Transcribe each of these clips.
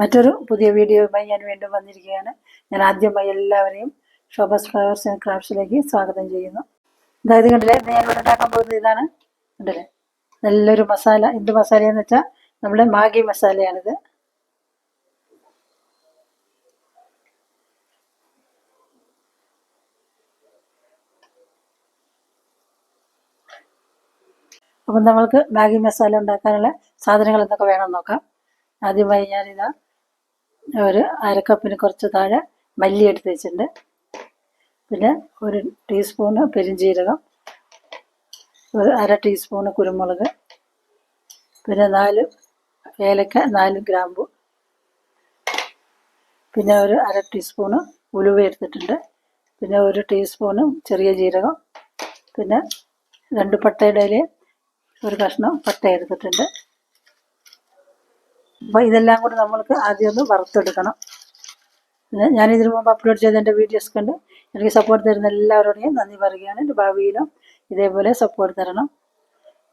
മറ്റൊരു പുതിയ വീഡിയോയുമായി ഞാൻ വീണ്ടും വന്നിരിക്കുകയാണ്. ഞാൻ ആദ്യമായി എല്ലാവരെയും ഷോബസ് ഫ്ലവേഴ്സ് ആൻഡ് ക്രാഫ്റ്റ്സിലേക്ക് സ്വാഗതം ചെയ്യുന്നു. അതായത് കണ്ടില്ലേ? ഇന്ന് ഞാൻ ഇവിടെ ഉണ്ടാക്കാൻ പോകുന്നത് ഇതാണ്. കണ്ടില്ലേ? നല്ലൊരു മസാല. എന്ത് മസാലയെന്ന് വെച്ചാൽ നമ്മുടെ മാഗി മസാലയാണിത്. അപ്പം നമ്മൾക്ക് മാഗി മസാല ഉണ്ടാക്കാനുള്ള സാധനങ്ങൾ എന്തൊക്കെ വേണം നോക്കാം. ആദ്യമായി ഞാനിതാ ഒരു അരക്കപ്പിന് കുറച്ച് താഴെ മല്ലി എടുത്ത് വെച്ചിട്ടുണ്ട്. പിന്നെ ഒരു ടീസ്പൂണ് പെരിഞ്ജീരകം ഒരു അര ടീസ്പൂണ് കുരുമുളക് പിന്നെ നാല് ഏലക്ക നാല് ഗ്രാമ്പു പിന്നെ ഒരു അര ടീസ്പൂണ് ഉലുവ എടുത്തിട്ടുണ്ട്. പിന്നെ ഒരു ടീസ്പൂണ് ചെറിയ ജീരകം പിന്നെ രണ്ട് പട്ടയുടെ ഒരു കഷ്ണം പട്ട എടുത്തിട്ടുണ്ട്. അപ്പോൾ ഇതെല്ലാം കൂടി നമ്മൾക്ക് ആദ്യം ഒന്ന് വറുത്തെടുക്കണം. ഞാൻ ഇതിനു മുമ്പ് അപ്ലോഡ് ചെയ്ത എന്റെ വീഡിയോസ് കണ്ട് എനിക്ക് സപ്പോർട്ട് തരുന്ന എല്ലാവരോടെയും നന്ദി പറയുകയാണ്. എന്റെ ഭാവിയിലും ഇതേപോലെ സപ്പോർട്ട് തരണം.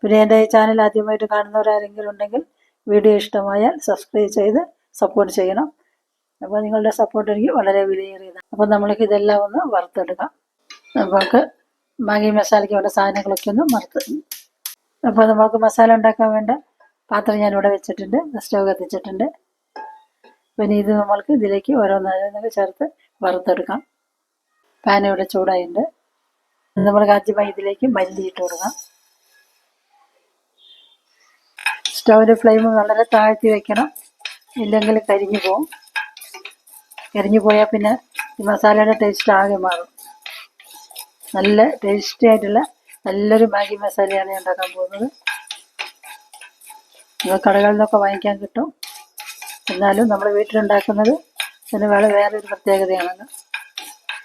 പിന്നെ എന്റെ ചാനൽ ആദ്യമായിട്ട് കാണുന്നവരാരെങ്കിലും ഉണ്ടെങ്കിൽ വീഡിയോ ഇഷ്ടമായാൽ സബ്സ്ക്രൈബ് ചെയ്ത് സപ്പോർട്ട് ചെയ്യണം. അപ്പോൾ നിങ്ങളുടെ സപ്പോർട്ട് എനിക്ക് വളരെ വിലയേറിയതാണ്. അപ്പോൾ നമ്മൾക്ക് ഇതെല്ലാം ഒന്ന് വറുത്തെടുക്കാം. നമുക്ക് മാഗി മസാലയ്ക്ക് വേണ്ട സാധനങ്ങളൊക്കെ ഒന്ന് വറുത്ത്. അപ്പോൾ നമുക്ക് മസാല ഉണ്ടാക്കാൻ വേണ്ട പാത്രം ഞാനിവിടെ വെച്ചിട്ടുണ്ട് സ്റ്റവ് കത്തിച്ചിട്ടുണ്ട്. പിന്നെ ഇത് നമ്മൾക്ക് ഇതിലേക്ക് ഓരോന്നോരോന്നൊക്കെ ചേർത്ത് വറുത്തെടുക്കാം. പാൻ ഇവിടെ ചൂടായിട്ടുണ്ട്. നമ്മൾ ആദ്യമായി ഇതിലേക്ക് മല്ലി ഇട്ട് കൊടുക്കാം. സ്റ്റൗവിന്റെ ഫ്ലെയിം വളരെ താഴ്ത്തി വെക്കണം ഇല്ലെങ്കിൽ കരിഞ്ഞു പോകും കരിഞ്ഞു പോയാൽ പിന്നെ ഈ മസാലയുടെ ടേസ്റ്റ് ആകെ മാറും. നല്ല ടേസ്റ്റി ആയിട്ടുള്ള നല്ലൊരു മാഗി മസാലയാണ് ഞാൻ ഉണ്ടാക്കാൻ പോകുന്നത്. കടകളിൽ നിന്നൊക്കെ വാങ്ങിക്കാൻ കിട്ടും. എന്നാലും നമ്മൾ വീട്ടിലുണ്ടാക്കുന്നത് അതിന് വേറെ വേറൊരു പ്രത്യേകതയാണല്ലോ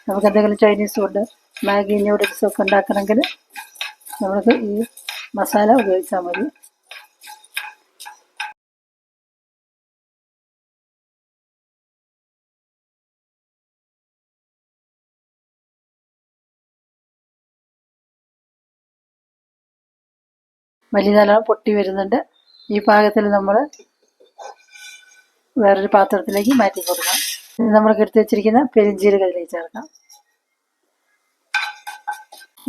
നമുക്ക് എന്തെങ്കിലും ചൈനീസ് ഫുഡ് മാഗി നൂഡിൽസ് ഒക്കെ ഉണ്ടാക്കണമെങ്കിൽ നമുക്ക് ഈ മസാല ഉപയോഗിച്ചാൽ മതി. വലിയ നല്ലോണം പൊട്ടി വരുന്നുണ്ട്. ഈ പാകത്തിൽ നമ്മൾ വേറൊരു പാത്രത്തിലേക്ക് മാറ്റി കൊടുക്കാം. നമ്മൾ എടുത്ത് വെച്ചിരിക്കുന്ന പെരിഞ്ചീരക ഇതിലേക്ക് ചേർക്കാം.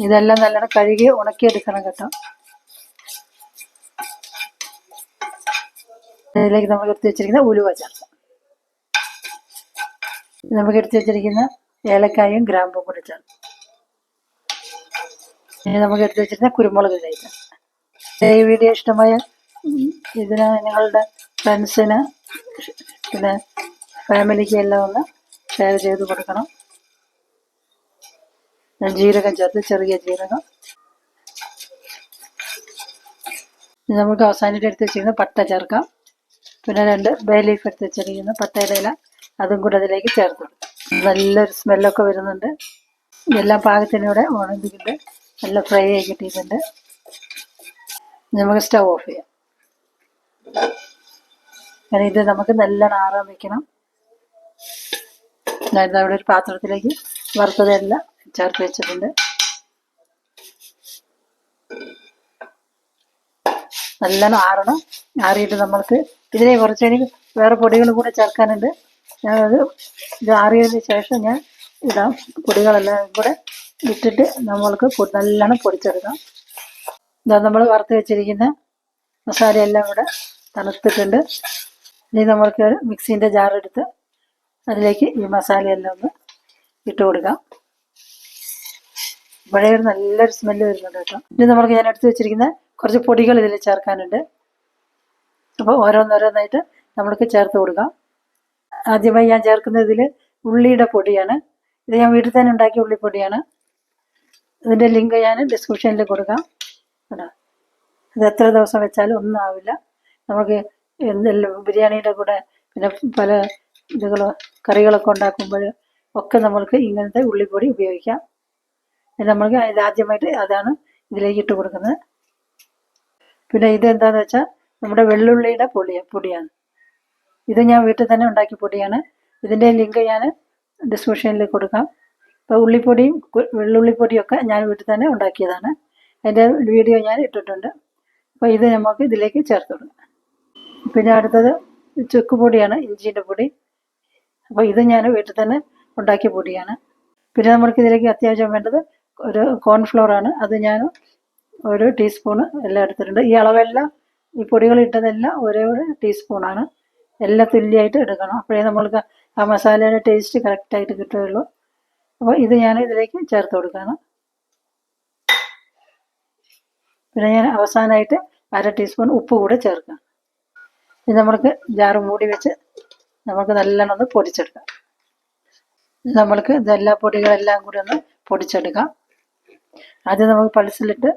ഇതെല്ലാം നല്ലോണം കഴുകി ഉണക്കിയെടുക്കണം കേട്ടോ. ഇതിലേക്ക് നമ്മൾ എടുത്ത് വെച്ചിരിക്കുന്ന ഉലുവ ചേർക്കാം. നമുക്ക് എടുത്ത് വെച്ചിരിക്കുന്ന ഏലക്കായും ഗ്രാമ്പും കൂടി ചേർക്കാം. ഇനി നമുക്ക് എടുത്ത് വെച്ചിരിക്കുന്ന കുരുമുളക് ചേർക്കാം ഈ വീഡിയോ ഇഷ്ടമായ ഇതിന് നിങ്ങളുടെ ഫ്രണ്ട്സിന് പിന്നെ ഫാമിലിക്ക് എല്ലാം ഒന്ന് ഷെയർ ചെയ്ത് കൊടുക്കണം. ഞാൻ ജീരകം ചേർത്ത് ചെറിയ ജീരകം. നമുക്ക് അവസാനിട്ട് എടുത്ത് വെച്ചിരിക്കുന്ന പട്ട ചേർക്കാം. പിന്നെ രണ്ട് ബേ ലീഫ് എടുത്ത് വെച്ചിരിക്കുന്ന പട്ടയുടെ ഇല അതും കൂടെ അതിലേക്ക് ചേർത്ത് കൊടുക്കാം. നല്ലൊരു സ്മെല്ലൊക്കെ വരുന്നുണ്ട്. ഇതെല്ലാം പാകത്തിനൂടെ ഉണങ്ങിയിട്ടുണ്ട് നല്ല ഫ്രൈ ആയി കിട്ടിയിട്ടുണ്ട്. നമുക്ക് സ്റ്റവ് ഓഫ് ചെയ്യാം. അങ്ങനെ ഇത് നമുക്ക് നല്ലോണം ആറാൻ വെക്കണം അവിടെ ഒരു പാത്രത്തിലേക്ക് വറുത്തതെല്ലാം ചേർത്ത് വെച്ചിട്ടുണ്ട്. നല്ലോണം ആറണം ആറിയിട്ട് നമ്മൾക്ക് ഇതിനെ കുറച്ച് കഴിഞ്ഞ് വേറെ പൊടികൾ കൂടെ ചേർക്കാനുണ്ട്. ഞാനത് ഇത് ആറിയതിന് ശേഷം ഞാൻ ഇടാം. പൊടികളെല്ലാം കൂടെ ഇട്ടിട്ട് നമ്മൾക്ക് നല്ലോണം പൊടിച്ചെടുക്കാം. ഇതാ നമ്മൾ വറുത്ത് വെച്ചിരിക്കുന്ന മസാലയെല്ലാം കൂടെ തണുത്തിട്ടുണ്ട് ഇനി നമ്മൾക്ക് ഒരു മിക്സിന്റെ ജാറെടുത്ത് അതിലേക്ക് ഈ മസാലയെല്ലാം ഒന്ന് ഇട്ട് കൊടുക്കാം. ഇവിടെ ഒരു നല്ലൊരു സ്മെല്ല് വരുന്നുണ്ട് കേട്ടോ. ഇനി നമ്മൾക്ക് ഞാൻ എടുത്ത് വെച്ചിരിക്കുന്ന കുറച്ച് പൊടികൾ ഇതിൽ ചേർക്കാനുണ്ട്. അപ്പോൾ ഓരോന്നോരോന്നായിട്ട് നമ്മൾക്ക് ചേർത്ത് കൊടുക്കാം. ആദ്യമായി ഞാൻ ചേർക്കുന്നത് ഇതിൽ ഉള്ളിയുടെ പൊടിയാണ്. ഇത് ഞാൻ വീട്ടിൽ തന്നെ ഉണ്ടാക്കിയ ഉള്ളിപ്പൊടിയാണ്. ഇതിന്റെ ലിങ്ക് ഞാൻ ഡിസ്ക്രിപ്ഷനിൽ കൊടുക്കാം. കേട്ടോ ഇത് എത്ര ദിവസം വെച്ചാലും ഒന്നും ആവില്ല. നമുക്ക് എന്തെല്ലാം ബിരിയാണിയുടെ കൂടെ പിന്നെ പല ഇതുകൾ കറികളൊക്കെ ഉണ്ടാക്കുമ്പോൾ ഒക്കെ നമ്മൾക്ക് ഇങ്ങനത്തെ ഉള്ളിപ്പൊടി ഉപയോഗിക്കാം. ഇത് നമ്മൾക്ക് ആദ്യമായിട്ട് അതാണ് ഇതിലേക്ക് ഇട്ട് കൊടുക്കുന്നത്. പിന്നെ ഇതെന്താന്ന് വെച്ചാൽ നമ്മുടെ വെള്ളുള്ളിയുടെ പൊടി പൊടിയാണ്. ഇത് ഞാൻ വീട്ടിൽ തന്നെ ഉണ്ടാക്കിയ പൊടിയാണ്. ഇതിന്റെ ലിങ്ക് ഞാൻ ഡിസ്ക്രിപ്ഷനിൽ കൊടുക്കാം. ഇപ്പോൾ ഉള്ളിപ്പൊടിയും വെള്ളുള്ളിപ്പൊടിയൊക്കെ ഞാൻ വീട്ടിൽ തന്നെ ഉണ്ടാക്കിയതാണ്. അതിന്റെ വീഡിയോ ഞാൻ ഇട്ടിട്ടുണ്ട്. അപ്പോൾ ഇത് നമുക്ക് ഇതിലേക്ക് ചേർത്ത് കൊടുക്കാം. പിന്നെ അടുത്തത് ചുക്ക് പൊടിയാണ് ഇഞ്ചിന്റെ പൊടി. അപ്പോൾ ഇത് ഞാൻ വീട്ടിൽ തന്നെ ഉണ്ടാക്കിയ പൊടിയാണ്. പിന്നെ നമ്മൾക്ക് ഇതിലേക്ക് അത്യാവശ്യം വേണ്ടത് ഒരു കോൺഫ്ലോറാണ് അത് ഞാൻ ഒരു ടീസ്പൂണ് എല്ലാം എടുത്തിട്ടുണ്ട്. ഈ അളവെല്ലാം ഈ പൊടികൾ ഇട്ടതെല്ലാം ഒരേ ഒരു ടീസ്പൂണാണ് എല്ലാം തുല്യമായിട്ട് എടുക്കണം. അപ്പോഴേ നമ്മൾക്ക് ആ മസാലയുടെ ടേസ്റ്റ് കറക്റ്റായിട്ട് കിട്ടുകയുള്ളൂ. അപ്പോൾ ഇത് ഞാൻ ഇതിലേക്ക് ചേർത്ത് കൊടുക്കുകയാണ്. പിന്നെ ഞാൻ അവസാനമായിട്ട് അര ടീസ്പൂൺ ഉപ്പ് കൂടെ ചേർക്കാം ഇത് നമ്മൾക്ക് ജാറ് മൂടി വെച്ച് നമുക്ക് നല്ലോണം ഒന്ന് പൊടിച്ചെടുക്കാം. നമ്മൾക്ക് ഇതെല്ലാ പൊടികളെല്ലാം കൂടി ഒന്ന് പൊടിച്ചെടുക്കാം. ആദ്യം നമുക്ക് പൾസിലിട്ട്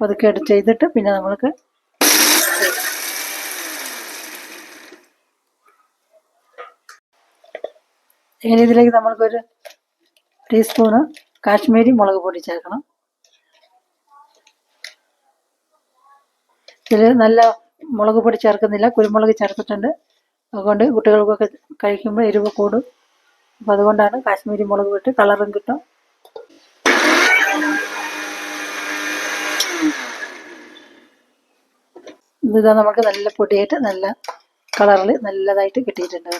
പതുക്കെ എടുത്ത് ചെയ്തിട്ട് പിന്നെ നമ്മൾക്ക് ഇനി ഇതിലേക്ക് നമ്മൾക്കൊരു ടീസ്പൂണ് കാശ്മീരി മുളക് പൊടി ചേർക്കണം. ഇതിൽ നല്ല മുളക് പൊടി ചേർക്കുന്നില്ല കുരുമുളക് ചേർത്തിട്ടുണ്ട്. അതുകൊണ്ട് കുട്ടികൾക്കൊക്കെ കഴിക്കുമ്പോൾ എരിവ് കൂടും. അപ്പം അതുകൊണ്ടാണ് കാശ്മീരി മുളക് പൊട്ടി കളറും കിട്ടും. ഇതാ നമുക്ക് നല്ല പൊടിയായിട്ട് നല്ല കളറിൽ നല്ലതായിട്ട് കിട്ടിയിട്ടുണ്ട്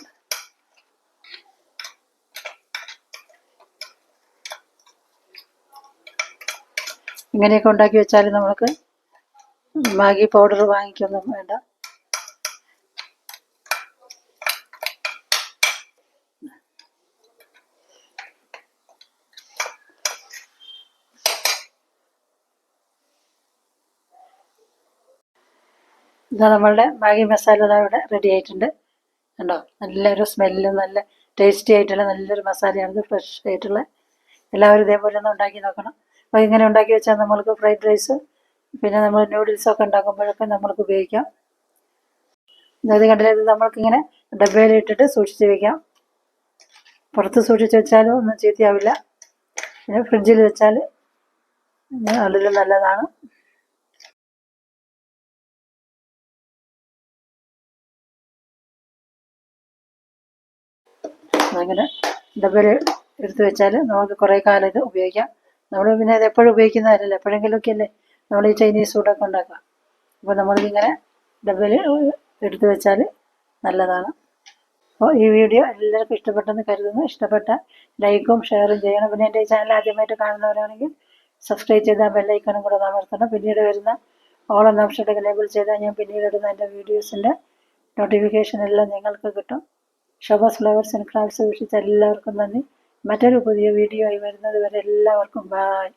ഇങ്ങനെയൊക്കെ ഉണ്ടാക്കി വെച്ചാൽ നമുക്ക് മാഗി പൗഡർ വാങ്ങിക്കൊന്നും വേണ്ട. ഇതാ നമ്മളുടെ മാഗി മസാല ഇതാ ഇവിടെ റെഡി ആയിട്ടുണ്ട്. കണ്ടോ? നല്ലൊരു സ്മെല്ലും നല്ല ടേസ്റ്റി ആയിട്ടുള്ള നല്ലൊരു മസാലയാണ് ഫ്രഷ് ആയിട്ടുള്ള. എല്ലാവരും ഇതേപോലെ ഒന്ന് ഉണ്ടാക്കി നോക്കണം. അപ്പോൾ ഇങ്ങനെ ഉണ്ടാക്കി വെച്ചാൽ നമ്മൾക്ക് ഫ്രൈഡ് റൈസ് പിന്നെ നമ്മൾ നൂഡിൽസൊക്കെ ഉണ്ടാക്കുമ്പോഴൊക്കെ നമ്മൾക്ക് ഉപയോഗിക്കാം. ഇത് കണ്ടില്ല ഇത് നമ്മൾക്കിങ്ങനെ ഡബ്ബയിലിട്ടിട്ട് സൂക്ഷിച്ച് വെക്കാം. പുറത്ത് സൂക്ഷിച്ച് വെച്ചാലും ഒന്നും ചീത്തയാവില്ല. പിന്നെ ഫ്രിഡ്ജിൽ വെച്ചാൽ അതിലും നല്ലതാണ്. അങ്ങനെ ഡബിൾ എടുത്ത് വെച്ചാൽ നമുക്ക് കുറേ കാലം ഇത് ഉപയോഗിക്കാം. നമ്മൾ പിന്നെ ഇത് എപ്പോഴും ഉപയോഗിക്കുന്നതല്ലല്ലോ എപ്പോഴെങ്കിലുമൊക്കെ അല്ലേ നമ്മൾ ഈ ചൈനീസ് ഫുഡൊക്കെ ഉണ്ടാക്കുക അപ്പോൾ നമ്മളിതിങ്ങനെ ഡബിൾ എടുത്തു വെച്ചാൽ നല്ലതാണ്. അപ്പോൾ ഈ വീഡിയോ എല്ലാവർക്കും ഇഷ്ടപ്പെട്ടെന്ന് കരുതുന്നു. ഇഷ്ടപ്പെട്ട ലൈക്കും ഷെയറും ചെയ്യണം. പിന്നെ എന്റെ ചാനൽ ആദ്യമായിട്ട് കാണുന്നവരാണെങ്കിൽ സബ്സ്ക്രൈബ് ചെയ്താൽ ബെല്ലൈക്കണും കൂടെ അമർത്തണം. പിന്നീട് വരുന്ന ഓൾ എന്ന ഓപ്ഷനൊക്കെ ലേബിൾ ചെയ്താൽ ഞാൻ പിന്നീട് ഇടുന്ന എന്റെ വീഡിയോസിന്റെ നോട്ടിഫിക്കേഷൻ എല്ലാം നിങ്ങൾക്ക് കിട്ടും. ഷബാസ് ഫ്ലവേഴ്സ് ആൻഡ് ക്രാഫ്റ്റ്സ് വീക്ഷിച്ച എല്ലാവർക്കും നന്ദി. മറ്റൊരു പുതിയ വീഡിയോ ആയി വരുന്നത് വരെ എല്ലാവർക്കും ബായ്